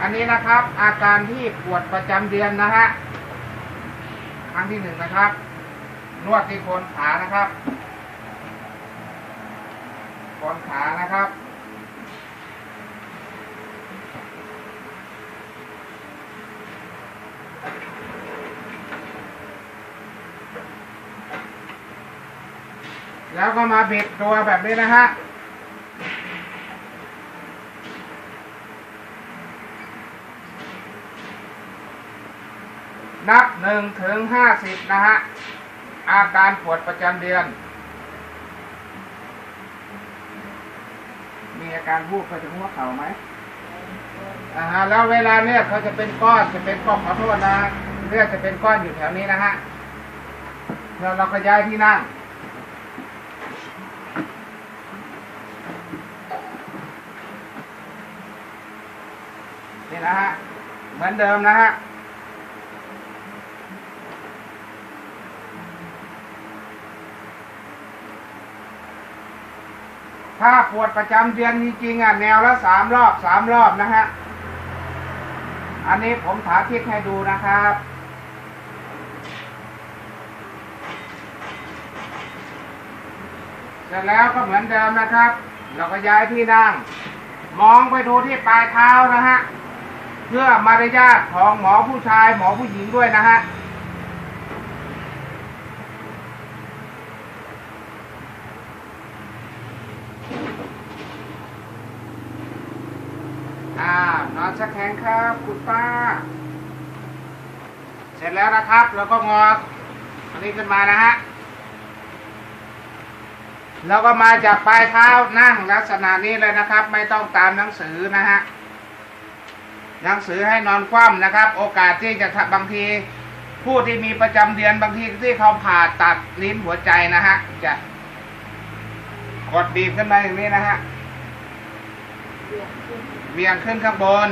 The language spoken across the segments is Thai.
อันนี้นะครับ อาการที่ปวดประจำเดือนนะฮะครั้งที่หนึ่งนะครับ นวดที่โคนขานะครับโคนขานะครับแล้วก็มาบิดตัวแบบนี้นะฮะ หนึ่งถึงห้าสิบนะฮะ อาการปวดประจำเดือน มีอาการวูบไปถึงหัวเข่าไหมอ่าฮะแล้วเวลาเนี่ยเขาจะเป็นก้อนจะเป็นก้อนขอโทษนะเลือดจะเป็นก้อนอยู่แถวนี้นะฮะแล้วเราก็ย้ายที่นั่งนี่นะฮะเหมือนเดิมนะฮะ ถ้าปวดประจำเดือนจริงๆอะแนวละสามรอบสามรอบนะฮะ อันนี้ผมสาธิตให้ดูนะครับเสร็จแล้วก็เหมือนเดิมนะครับ เราก็ย้ายที่นั่ง มองไปดูที่ปลายเท้านะฮะ เพื่อมารยาทของหมอผู้ชายหมอผู้หญิงด้วยนะฮะ อ่า นอนชักแข็งครับคุณป้า เสร็จแล้วนะครับแล้วก็งออันนี้ขึ้นมานะฮะแล้วก็มาจากปลายเท้านั่งลักษณะนี้เลยนะครับ ไม่ต้องตามหนังสือนะฮะหนังสือให้นอนคว่ำนะครับ โอกาสที่จะบางทีผู้ที่มีประจำเดือนบางทีที่เขาผ่าตัดลิ้นหัวใจนะฮะจะกดบีบขึ้นมาอย่างนี้นะฮะ เวียงขึ้นข้างบน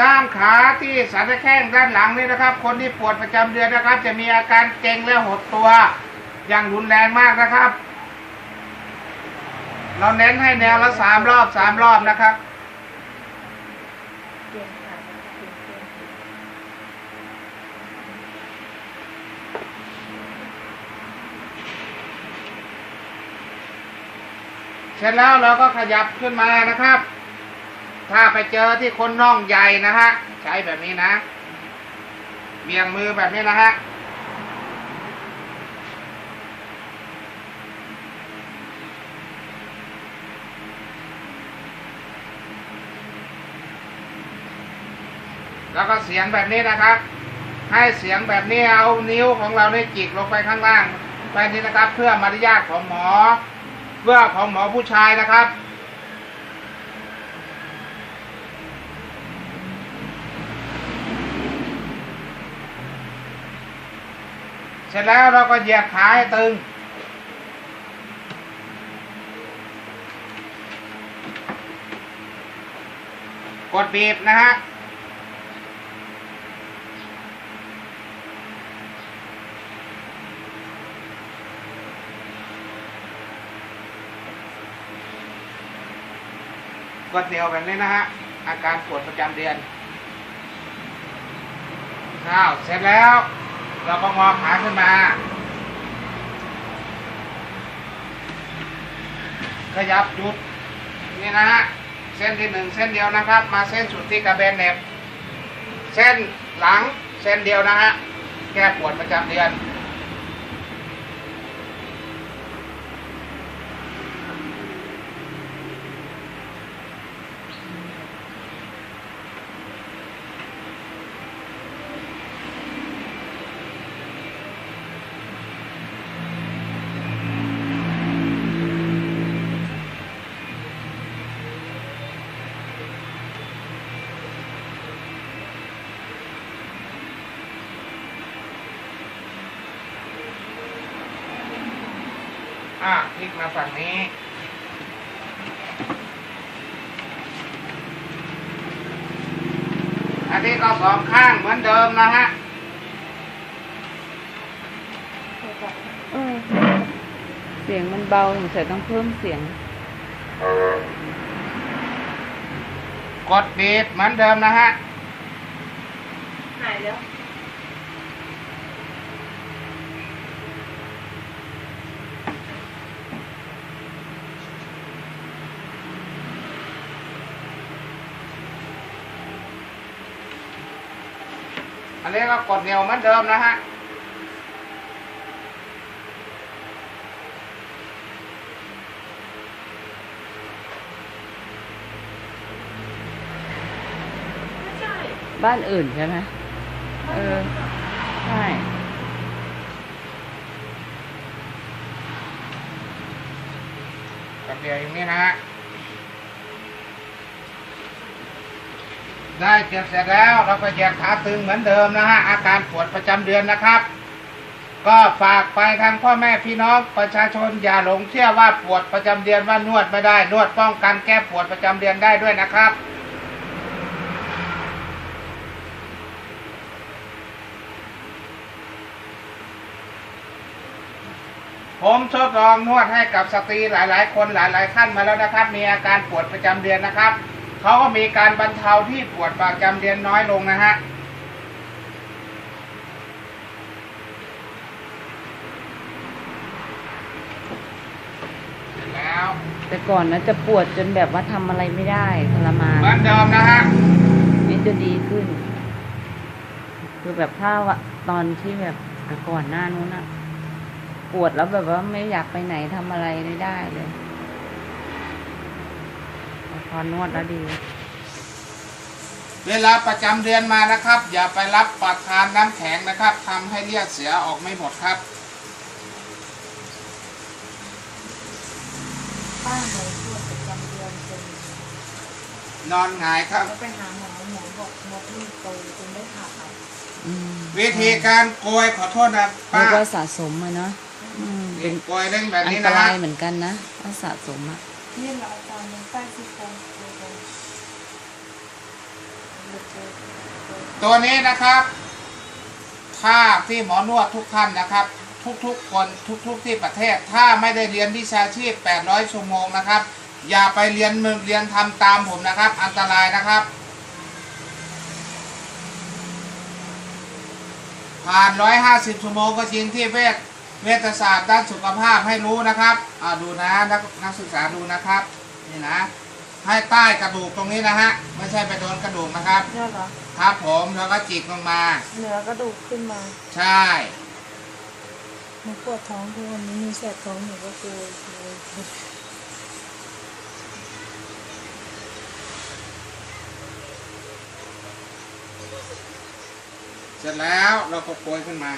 กล้ามขาที่สันแข้งด้านหลังนี่นะครับ คนที่ปวดประจำเดือนนะครับ จะมีอาการเกร็งและหดตัวอย่างรุนแรงมากนะครับ เราเน้นให้แนวละสามรอบสามรอบนะครับ เสร็จแล้วเราก็ขยับขึ้นมานะครับ ถ้าไปเจอที่คนน่องใหญ่นะฮะ ใช้แบบนี้นะ เบี่ยงมือแบบนี้นะฮะแล้วก็เสียงแบบนี้นะครับ ให้เสียงแบบนี้เอานิ้วของเราเนี่ยจิกลงไปข้างล่างไปนี้นะครับ เพื่อมารยาทของหมอ เพื่อของหมอผู้ชายนะครับ เสร็จแล้วเราก็เหยียดขาให้ตึง กดบีบนะฮะ กดเดียวแบบนี้นะฮะ อาการปวดประจำเดือนอ้าวเสร็จแล้ว เราก็งอขาขึ้นมา ขยับหยุด นี่นะฮะ เส้นที่หนึ่งเส้นเดียวนะครับ มาเส้นสุดที่กระเบนเน็บ เส้นหลังเส้นเดียวนะฮะ แก้ปวดประจำเดือน มาฝั่งนี้นอันนี้ก็สองข้างเหมือนเดิมนะฮะเออเสียงมันเบาสงสัยต้องเพิ่มเสียง กดบีบเหมือนเดิมนะฮะหายแล้ว อันนี้ก็กดเหนียวเหมือนเดิมนะฮะไม่ใช่บ้านอื่นใช่ไหมเออ ใช่กดเดียวอย่างนี้นะฮะ ได้เก็บเสร็จแล้วเราก็เหยียดขาตึงเหมือนเดิมนะฮะอาการปวดประจำเดือนนะครับ ก็ฝากไปทางพ่อแม่พี่น้องประชาชนอย่าหลงเชื่อว่าปวดประจำเดือนว่านวดไม่ได้นวดป้องกันแก้ปวดประจำเดือนได้ด้วยนะครับผมทดลองนวดให้กับสตรีหลาย ๆ คนหลาย ๆ ท่านมาแล้วนะครับ มีอาการปวดประจำเดือนนะครับ เขาก็มีการบรรเทาที่ปวดประจำเดือนน้อยลงนะฮะแล้วแต่ก่อนนะจะปวดจนแบบว่าทำอะไรไม่ได้ทรมานเหมือนเดิมนะฮะนี่จะดีขึ้น คือแบบถ้าว่าตอนที่แบบก่อนหน้านู้นอะปวดแล้วแบบว่าไม่อยากไปไหนทำอะไรไม่ได้เลยแต่พ อนวดแล้วดี เวลาประจำเดือนมานะครับ อย่าไปรับประทานน้ำแข็งนะครับทำให้เลือดเสียออกไม่หมดครับป้าหนูปวดประจำเดือนจนนอนหงายครับ แล้วไปหาหมอหมอบอกมดลูกโตจนได้ผ่าตัดอืมวิธีการโกยขอโทษนะเรีป้ายกว่าสะสมอะเนาะอืมเป็นี่นโกยเร่งแบบอันนี้ตนะราฮะยเหมือนกันนะถ้าสะสมอะนี่เราอาจารย์ยังใต้ซี่ ตัวนี้นะครับถ้าที่หมอนวดทุกท่านนะครับ ทุกๆคนทุกๆที่ประเทศ ถ้าไม่ได้เรียนวิชาชีพ 800 ชั่วโมงนะครับ อย่าไปเรียนมึงเรียนทำตามผมนะครับ อันตรายนะครับ ผ่าน 150 ชั่วโมงก็จริงที่เวชเวชศาสตร์ด้านสุขภาพให้รู้นะครับอ่าดูนะนักนักศึกษาดูนะครับนี่นะ ให้ใต้กระดูกตรงนี้นะฮะ ไม่ใช่ไปโดนกระดูกนะครับ เนี่ยเหรอครับผมแล้วก็จิกลงมา เหนือกระดูกขึ้นมาใช่ หนูปวดท้องทุกวันนี้มีแสบท้องหนูก็กลัวกลัวเสร็จแล้วเราก็โกยขึ้นมา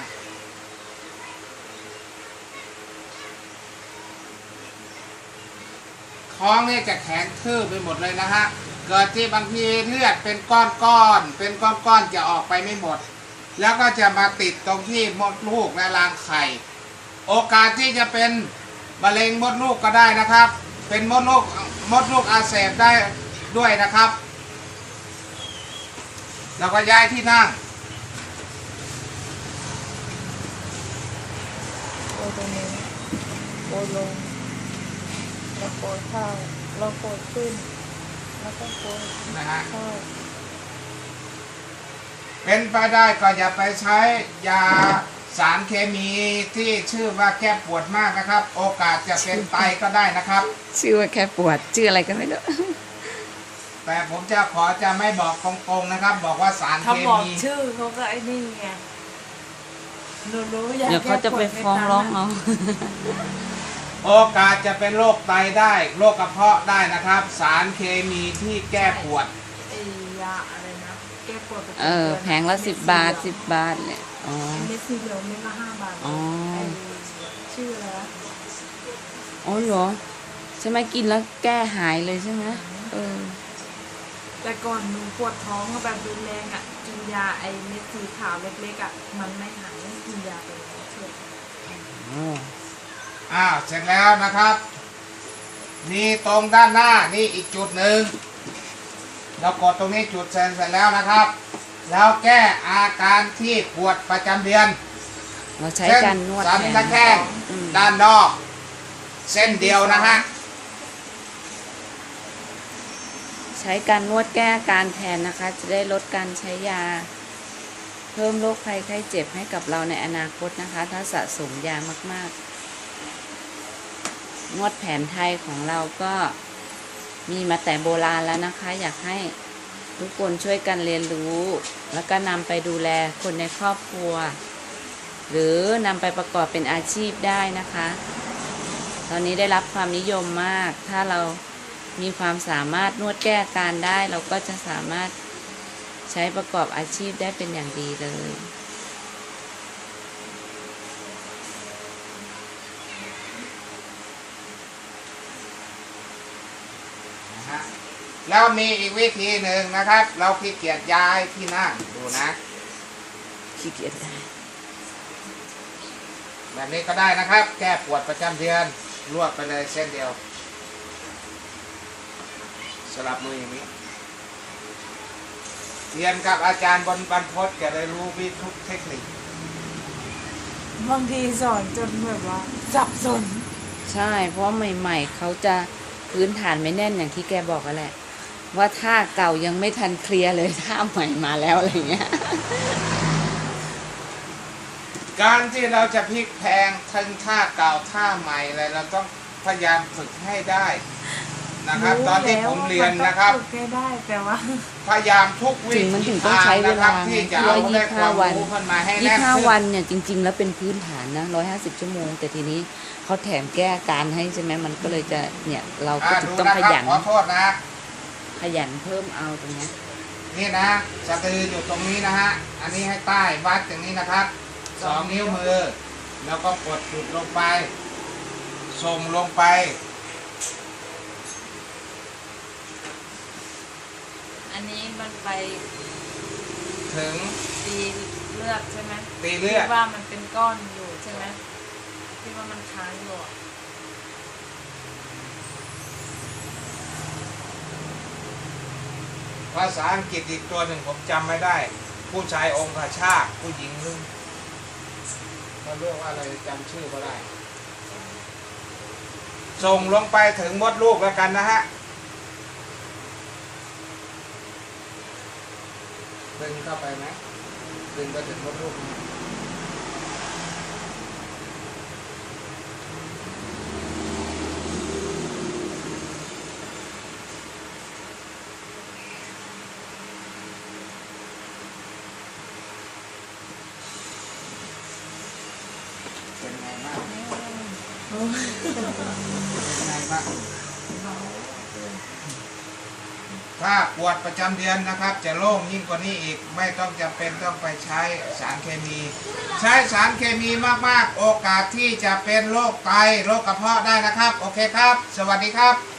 ท้องเนี่ยจะแข็งทื่อไปหมดเลยนะฮะเกิดที่บางทีเลือดเป็นก้อนๆเป็นก้อนๆจะออกไปไม่หมด แล้วก็จะมาติดตรงที่มดลูกและรางไข่ โอกาสที่จะเป็นมะเร็งมดลูกก็ได้นะครับ เป็นมดลูกมดลูกอาเสบได้ด้วยนะครับแล้วก็ย้ายที่นั่งโกยตรงนี้โกยลง แล้วโกยข้าวแล้วโกยขึ้น แล้วก็โกยนะฮะ ข้าวเป็นไปได้ก็อย่าไปใช้ยาสารเคมีที่ชื่อว่าแก้ปวดมากนะครับ โอกาสจะเป็นไตก็ได้นะครับ ชื่อว่าแค่ปวดชื่ออะไรก็ไม่รู้ แต่ผมจะขอจะไม่บอกตรงๆนะครับ บอกว่าสารเขาเคบอกมี ชื่อเขาก็ไอ้นี่ไงหนูรู้อยากเดี๋ยวเขาจะไปฟ้องร้องเอา โอกาสจะเป็นโรคไตได้โรคกระเพาะได้นะครับ สารเคมีที่แก้ปวดไอ้ยาอะไรนะแก้ปวดประจำเออดืนแผงละสิบบาทสิบบาทเนี่ยอ๋อไอ้เม็ดสีเหลืองเม็ดละห้าบาทอ๋อ ไอ้ชื่ออะไรวะอ๋อเหรอใช่ไหมกินแล้วแก้หายเลยใช่ไหมเออ แต่ก่อนหนูปวดท้องแบบรุนแรงอะกินยาไอ้เม็ดสีขาวเล็กๆอะมันไม่หายกินยาไปแล้วช่วยอ๋อ อ้าวเสร็จแล้วนะครับนี่ตรงด้านหน้านี่อีกจุดหนึ่งเรากดตรงนี้จุดเสร็จเสร็จแล้วนะครับ แล้วแก้อาการที่ปวดประจำเดือนเราใช้เช่นการนวดสันแทตะนแคงอืมด้านนอก เส้นเดียวนะฮะใช้การนวดแก้อาการแทนนะคะ จะได้ลดการใช้ยา เพิ่มโรคภัยไข้เจ็บให้กับเราในอนาคตนะคะ ถ้าสะสมยามากๆ นวดแผนไทยของเราก็มีมาแต่โบราณแล้วนะคะ อยากให้ทุกคนช่วยกันเรียนรู้ แล้วก็นำไปดูแลคนในครอบครัว หรือนำไปประกอบเป็นอาชีพได้นะคะ ตอนนี้ได้รับความนิยมมาก ถ้าเรามีความสามารถนวดแก้อาการได้ เราก็จะสามารถใช้ประกอบอาชีพได้เป็นอย่างดีเลย นะฮะแล้วมีอีกวิธีหนึ่งนะครับ เราขี้เกียจย้ายที่นั่งดูนะ ขี้เกียจได้แบบนี้ก็ได้นะครับ แก้ปวดประจำเดือนรวดไปเลยเส้นเดียว สลับมืออย่างนี้เรียนกับอาจารย์บนบรรพตจะได้รู้วิธีทุกเทคนิค บางทีสอนจนแบบว่าสับสน ใช่ เพราะใหม่ ๆ เขาจะ พื้นฐานไม่แน่นอย่างที่แกบอกกันแหละ ว่าท่าเก่ายังไม่ทันเคลียร์เลยท่าใหม่มาแล้วอะไรเงี้ย การที่เราจะพลิกแพงทั้งท่าเก่าท่าใหม่อะไรเราต้องพยายามฝึกให้ได้ นะครับ ตอนที่ผมเรียนนะครับมัก็ฝึกให้ได้แต่ว่าพยายามทุกวิถึงมันธีถึงต้องทางใช้เวนะครัลาบไงที่จะที่เอาว่าได้ยี่คห้าวามวันรู้ขึ้นมาให้ยี่แน่นห้าขึ้น วันเนี่ยจริง ๆ แล้วเป็นพื้นฐานนะร้อยห้าสิบชั่วโมง แต่ทีนี้เขาแถมแก้อาการให้ใช่ไหมมันก็เลยจะเนี่ยเราก็อ่าถึงดูต้องนะขครับยัน ขอโทษนะขยันเพิ่มเอาตรงเนี้ยนี่นะสะดืออยู่ตรงนี้นะฮะอันนี้ให้ใต้วัดอย่างนี้นะครับสองนิ้วมือ แล้วก็กดจุดลงไป ส่งลงไป อันนี้มันไปถึงตีเลือดใช่ไหมตีเลือดที่ว่ามันเป็นก้อนอยู่ใช่ไหมที่ว่ามันค้างอยู่อะภาษาอังกฤษอีกตัวหนึ่งผมจำไม่ได้ ผู้ชายองคชาตผู้หญิงนึงเขาเรียกว่าอะไรจำชื่อก็ได้ ส่งลงไปถึงมดลูกแล้วกันนะฮะ ดึงเข้าไปไหมดึงไปถึงมดลูกไหมเป็นไงบ้างเป็นไงบ้าง ถ้าปวดประจำเดือนนะครับ จะโล่งยิ่งกว่านี้อีกไม่ต้องจำเป็นต้องไปใช้สารเคมี ใช้สารเคมีมากๆ โอกาสที่จะเป็นโรคไตโรคกระเพาะได้นะครับ โอเคครับ สวัสดีครับ